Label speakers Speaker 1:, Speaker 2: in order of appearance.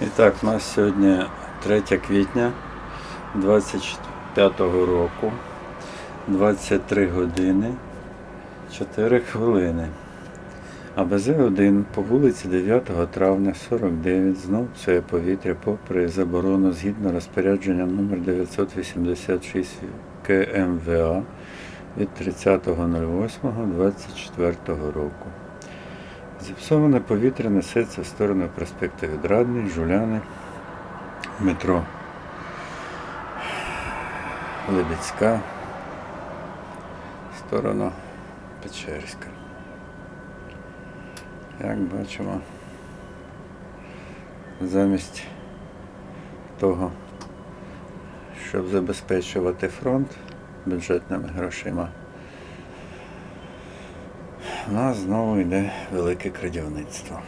Speaker 1: І так, у нас сьогодні 3 квітня 25 року, 23 години 4 хвилини. А БЗ-1 по вулиці 9 травня 49 знов псує повітря попри заборону згідно розпорядження номер 986 КМВА від 30.08.24 року. Зіпсоване повітря несеться в сторону проспекту Відрадний, Жуляни, метро Лебідська, в сторону Печерська. Як бачимо, замість того, щоб забезпечувати фронт бюджетними грошима, у нас знову йде велике крадівництво.